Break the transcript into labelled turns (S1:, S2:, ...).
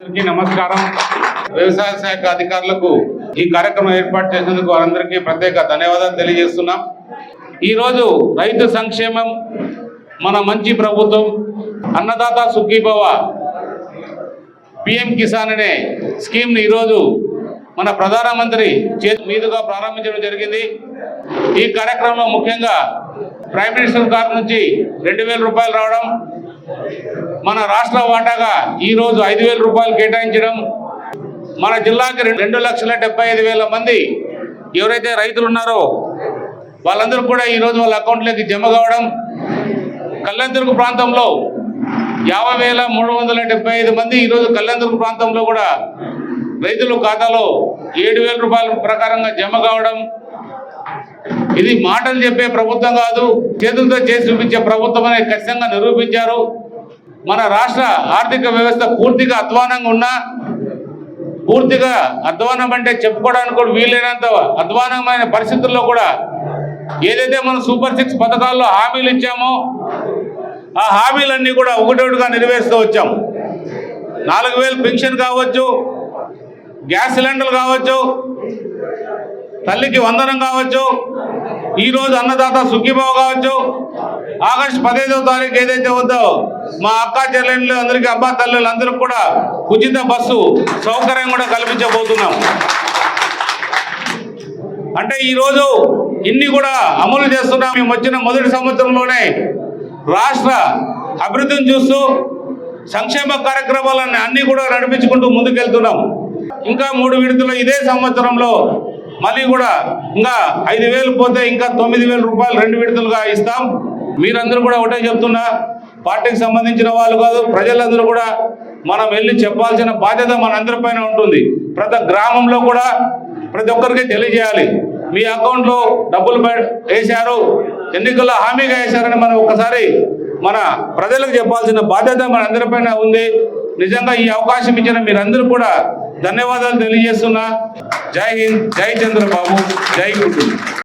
S1: అందరికీ నమస్కారం. వ్యవసాయ శాఖ అధికారులకు ఈ కార్యక్రమం ఏర్పాటు చేసినందుకు వారందరికీ ప్రత్యేక ధన్యవాదాలు తెలియజేస్తున్నాం. ఈరోజు రైతు సంక్షేమం మన మంచి ప్రభుత్వం అన్నదాత సుఖీభవ పిఎం కిసాన్ అనే స్కీమ్ని ఈరోజు మన ప్రధానమంత్రి చేతి మీదుగా ప్రారంభించడం జరిగింది. ఈ కార్యక్రమంలో ముఖ్యంగా ప్రైమ్ మినిస్టర్ గారి నుంచి రెండు వేల రూపాయలు రావడం మన రాష్ట్ర వాటాగా ఈరోజు ఐదు వేల రూపాయలు కేటాయించడం మన జిల్లాకి రెండు- లక్షల డెబ్బై ఐదు వేల మంది ఎవరైతే రైతులు ఉన్నారో వాళ్ళందరూ కూడా ఈరోజు వాళ్ళ అకౌంట్లోకి జమ కావడం కళ్యాణదుర్గ ప్రాంతంలో యాభై వేల మూడు వందల డెబ్బై ఐదు మంది ఈరోజు కళ్యాణదుర్గ ప్రాంతంలో కూడా రైతుల ఖాతాలో ఏడు వేల రూపాయల ప్రకారంగా జమ కావడం ఇది మాటలు చెప్పే ప్రభుత్వం కాదు చేతులతో చేసి చూపించే ప్రభుత్వం అని ఖచ్చితంగా నిరూపించారు. మన రాష్ట్ర ఆర్థిక వ్యవస్థ పూర్తిగా అధ్వానంగా ఉన్నా పూర్తిగా అధ్వానం అంటే చెప్పుకోవడానికి కూడా వీలైనంత అధ్వానమైన పరిస్థితుల్లో కూడా ఏదైతే మనం సూపర్ సిక్స్ పథకాల్లో హామీలు ఇచ్చామో ఆ హామీలన్నీ కూడా ఒకటొకటిగా నెరవేరుస్తూ వచ్చాం. నాలుగు వేలు పెన్షన్ కావచ్చు గ్యాస్ సిలిండర్లు కావచ్చు తల్లికి వందనం కావచ్చు ఈరోజు అన్నదాత సుఖీభావ కావచ్చు. ఆగస్టు పదిహేదవ తారీఖు ఏదైతే ఉందో మా అక్క చెల్లెళ్ళు అందరికీ అబ్బా తల్లులు అందరికి కూడా ఉచిత బస్సు సౌకర్యం కూడా కల్పించబోతున్నాం. అంటే ఈరోజు ఇన్ని కూడా అమలు చేస్తున్నాం. మేము వచ్చిన మొదటి సంవత్సరంలోనే రాష్ట్ర అభివృద్ధిని చూస్తూ సంక్షేమ కార్యక్రమాలన్నీ అన్నీ కూడా నడిపించుకుంటూ ముందుకెళ్తున్నాం. ఇంకా మూడు విడతలు ఇదే సంవత్సరంలో మళ్ళీ కూడా ఇంకా ఐదు వేలు పోతే ఇంకా తొమ్మిది వేల రూపాయలు రెండు విడతలుగా ఇస్తాం. మీరందరూ కూడా ఒకటే చెప్తున్నా పార్టీకి సంబంధించిన వాళ్ళు కాదు ప్రజలందరూ కూడా మనం వెళ్ళి చెప్పాల్సిన బాధ్యత మనందరిపైన ఉంటుంది. ప్రతి గ్రామంలో కూడా ప్రతి ఒక్కరికి తెలియజేయాలి. మీ అకౌంట్లో డబ్బులు వేశారు ఎన్నికల్లో హామీగా వేశారని మనం ఒకసారి మన ప్రజలకు చెప్పాల్సిన బాధ్యత మన అందరిపైన ఉంది. నిజంగా ఈ అవకాశం ఇచ్చిన మీరందరూ కూడా ధన్యవాదాలు తెలియజేస్తున్నా. జై హింద్ జై చంద్రబాబు జై కుటుంబం